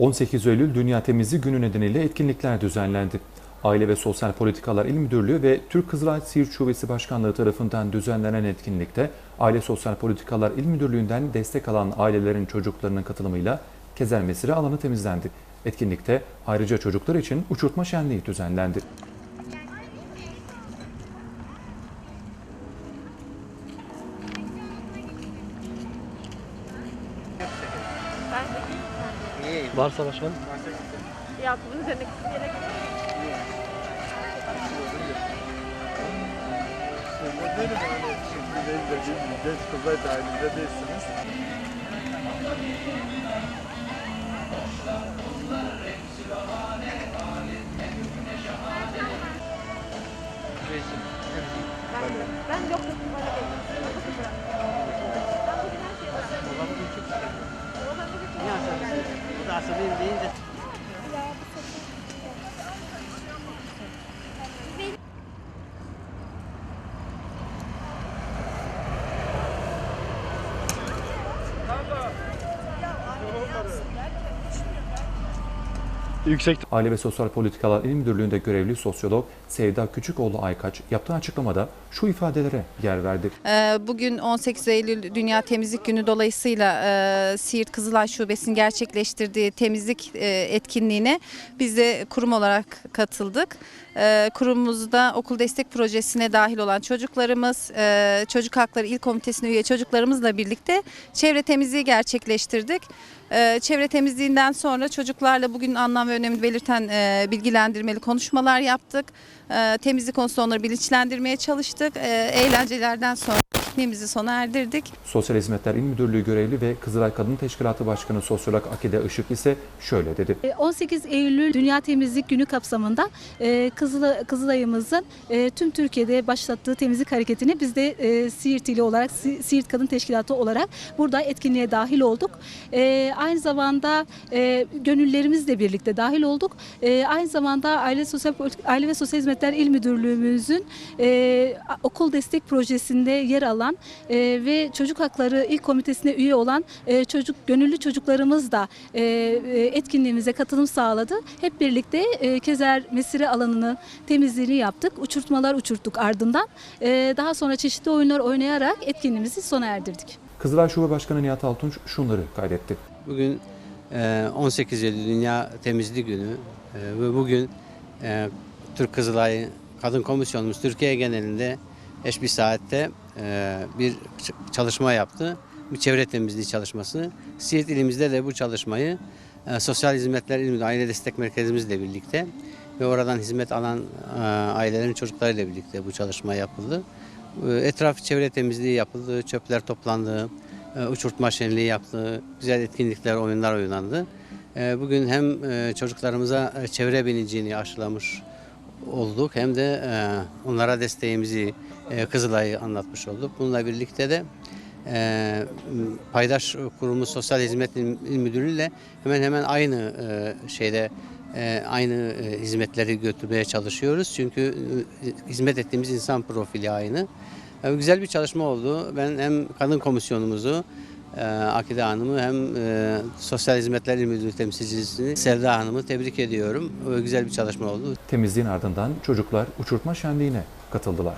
18 Eylül Dünya Temizliği Günü nedeniyle etkinlikler düzenlendi. Aile ve Sosyal Politikalar İl Müdürlüğü ve Türk Kızılay Siirt Şubesi Başkanlığı tarafından düzenlenen etkinlikte Aile Sosyal Politikalar İl Müdürlüğü'nden destek alan ailelerin çocuklarının katılımıyla Kezer Mesire alanı temizlendi. Etkinlikte ayrıca çocuklar için uçurtma şenliği düzenlendi. Varsa başkanım. Yakup'un üzerine gerek Dedim hani şimdi benim dediğim gibi kızlar dahilinde değilsiniz. Bu Yüksek Aile ve Sosyal Politikalar İl Müdürlüğü'nde görevli sosyolog Sevda Küçükoğlu Aykaç yaptığı açıklamada şu ifadelere yer verdi. Ee, Bugün 18 Eylül Dünya Temizlik Günü dolayısıyla e, Siirt Kızılay Şubesi'nin gerçekleştirdiği temizlik e, etkinliğine biz de kurum olarak katıldık. E, Kurumumuzda okul destek projesine dahil olan çocuklarımız, Çocuk Hakları İl Komitesi'ne üye çocuklarımızla birlikte çevre temizliği gerçekleştirdik. E, Çevre temizliğinden sonra çocuklarla bugün anlam ve önemini belirten e, bilgilendirmeli konuşmalar yaptık. E, Temizlik konusunda onları bilinçlendirmeye çalıştık. E, Eğlencelerden sonra pikniğimizi sona erdirdik. Sosyal Hizmetler İl Müdürlüğü görevli ve Kızılay Kadın Teşkilatı Başkanı Sosyolog Akide Işık ise şöyle dedi. 18 Eylül Dünya Temizlik Günü kapsamında e, Kızıl, Kızılay'ımızın e, tüm Türkiye'de başlattığı temizlik hareketini biz de e, Siirt ili olarak, Si- Siirt Kadın Teşkilatı olarak burada etkinliğe dahil olduk. E, aynı zamanda e, gönüllerimizle birlikte dahil olduk. E, aynı zamanda Aile Sosyal Politik- Aile ve Sosyal Hizmetler İl Müdürlüğümüzün e, okul destek projesinde yer alan e, ve Çocuk Hakları İl Komitesi'ne üye olan e, çocuk gönüllü çocuklarımız da e, e, etkinliğimize katılım sağladı. Hep birlikte e, Kezer Mesire alanını temizliğini yaptık. Uçurtmalar uçurttuk ardından. E, daha sonra çeşitli oyunlar oynayarak etkinliğimizi sona erdirdik. Kızılay Şube Başkanı Nihat Altunç şunları kaydetti. Bugün e, 18 Eylül Dünya Temizlik Günü e, ve bugün e, Türk Kızılay Kadın Komisyonumuz Türkiye genelinde eş bir saatte e, bir ç- çalışma yaptı. Bir çevre temizliği çalışması. Siirt ilimizde de bu çalışmayı e, Sosyal Hizmetler İl Aile Destek Merkezimizle birlikte ve oradan hizmet alan e, ailelerin çocuklarıyla birlikte bu çalışma yapıldı. E, Etraf çevre temizliği yapıldı, çöpler toplandı, e, uçurtma şenliği yaptı, güzel etkinlikler, oyunlar oynandı. E, Bugün hem e, çocuklarımıza e, çevre bilincini aşılamış olduk hem de e, onlara desteğimizi e, Kızılay'ı anlatmış olduk. Bununla birlikte de e, paydaş kurumu Sosyal Hizmet İl Müdürlüğü ile hemen hemen aynı e, şeyde e, aynı e, hizmetleri götürmeye çalışıyoruz. Çünkü e, hizmet ettiğimiz insan profili aynı. E, Güzel bir çalışma oldu. Ben hem kadın komisyonumuzu Akide Hanım'ı hem e, Sosyal Hizmetler İl Müdürlüğü temsilcisini Sevda Hanım'ı tebrik ediyorum. Güzel bir çalışma oldu. Temizliğin ardından çocuklar uçurtma şenliğine katıldılar.